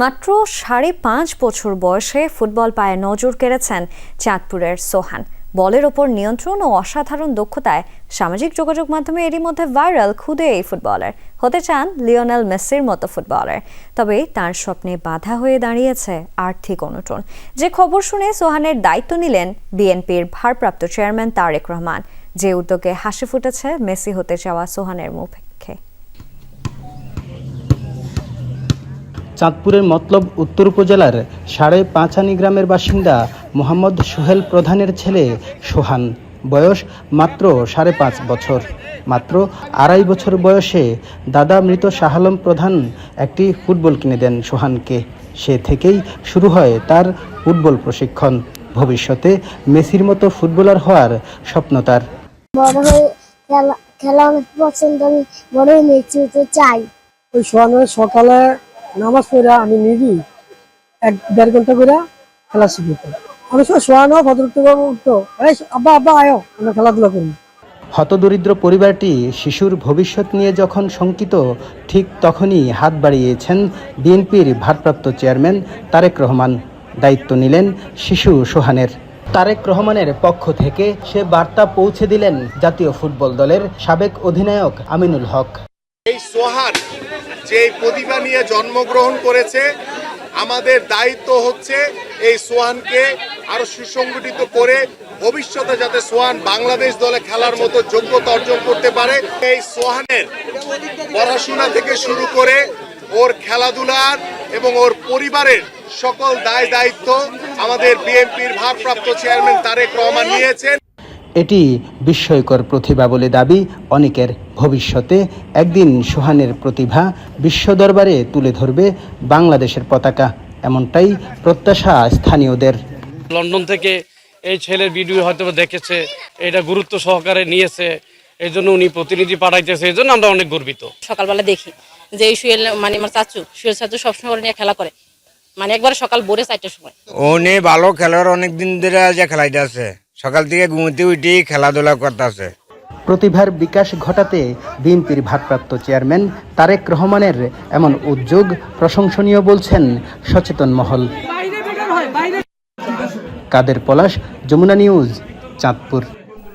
মাত্র সাড়ে পাঁচ বছর বয়সে ফুটবল পায়ে নজর কেড়েছেন চাঁদপুরের সোহান। বলের ওপর নিয়ন্ত্রণ ও অসাধারণ দক্ষতায় সামাজিক যোগাযোগ মাধ্যমে এরই মধ্যে ভাইরাল খুদে এই ফুটবলার। হতে চান লিওনেল মেসির মতো ফুটবলার। তবে তার স্বপ্নে বাধা হয়ে দাঁড়িয়েছে আর্থিক অনটন। যে খবর শুনে সোহানের দায়িত্ব নিলেন বিএনপির ভারপ্রাপ্ত চেয়ারম্যান তারেক রহমান। যে উদ্যোগে হাসি ফুটেছে, মেসি হতে যাওয়া সোহানের মুখে চাঁদপুরের মতলব উত্তর উপজেলার সাড়ে পাঁচানি গ্রামের বাসিন্দা মোহাম্মদ সোহেল প্রধানের ছেলে সোহান। বয়স মাত্র সাড়ে পাঁচ বছর। মাত্র আড়াই বছর বয়সে দাদা মৃত শাহালম প্রধান একটি ফুটবল কিনে দেন সোহানকে। সে থেকেই শুরু হয় তার ফুটবল প্রশিক্ষণ। ভবিষ্যতে মেসির মতো ফুটবলার হওয়ার স্বপ্ন তার। খেলা পছন্দ আমি বড় মেচি হতে চাই। ওই সকালে নামাজ পড়ে আমি নিজেই এক দেড় ঘণ্টা করে খেলা শিখিতাম অনেক সময় সোয়ানো ভদ্রত্ব উঠতো। আব্বা আব্বা আয়ো আমরা খেলাধুলা করি। হতদরিদ্র পরিবারটি শিশুর ভবিষ্যৎ নিয়ে যখন শঙ্কিত ঠিক তখনই হাত বাড়িয়েছেন বিএনপির ভারপ্রাপ্ত চেয়ারম্যান তারেক রহমান। দায়িত্ব নিলেন শিশু সোহানের। তারেক রহমানের পক্ষ থেকে সে বার্তা পৌঁছে দিলেন জাতীয় ফুটবল দলের সাবেক অধিনায়ক আমিনুল হক। এই সোহান যে প্রতিভা নিয়ে জন্মগ্রহণ করেছে, আমাদের দায়িত্ব হচ্ছে এই সোহানকে আরও সুসংগঠিত করে ভবিষ্যতে যাতে সোহান বাংলাদেশ দলে খেলার মতো যোগ্যতা অর্জন করতে পারে। এই সোহানের পড়াশোনা থেকে শুরু করে ওর খেলাধুলার এবং ওর পরিবারের সকল দায় দায়িত্ব আমাদের বিএনপির ভারপ্রাপ্ত চেয়ারম্যান তারেক রহমান নিয়েছেন। এটি বিস্ময়কর প্রতিভা বলে দাবি অনেকের ভবিষ্যতে। একদিন সোহানের প্রতিভা বিশ্ব দরবারে তুলে ধরবে বাংলাদেশের পতাকা এমনটাই প্রত্যাশা স্থানীয়দের। লন্ডন থেকে এই ছেলের ভিডিও হয়তো দেখেছে এটা গুরুত্ব সহকারে নিয়েছে এই জন্য উনি প্রতিনিধি পাঠাইতেছে এই জন্য আমরা অনেক গর্বিত। সকালবেলা দেখি যে এই সুয়েল মানে আমার চাচু সুয়েল চাচু সবসময় নিয়ে খেলা করে। মানে একবার সকাল ভোরে চারটার সময়। উনি ভালো খেলোয়াড় অনেক দিন ধরে যে খেলাইতে আছে। সকাল থেকে ঘুমোতে উঠি খেলাধুলা করতেছে। প্রতিভার বিকাশ ঘটাতে বিএনপির ভারপ্রাপ্ত চেয়ারম্যান তারেক রহমানের এমন উদ্যোগ প্রশংসনীয় বলছেন সচেতন মহল। কাদের পলাশ, যমুনা নিউজ, চাঁদপুর।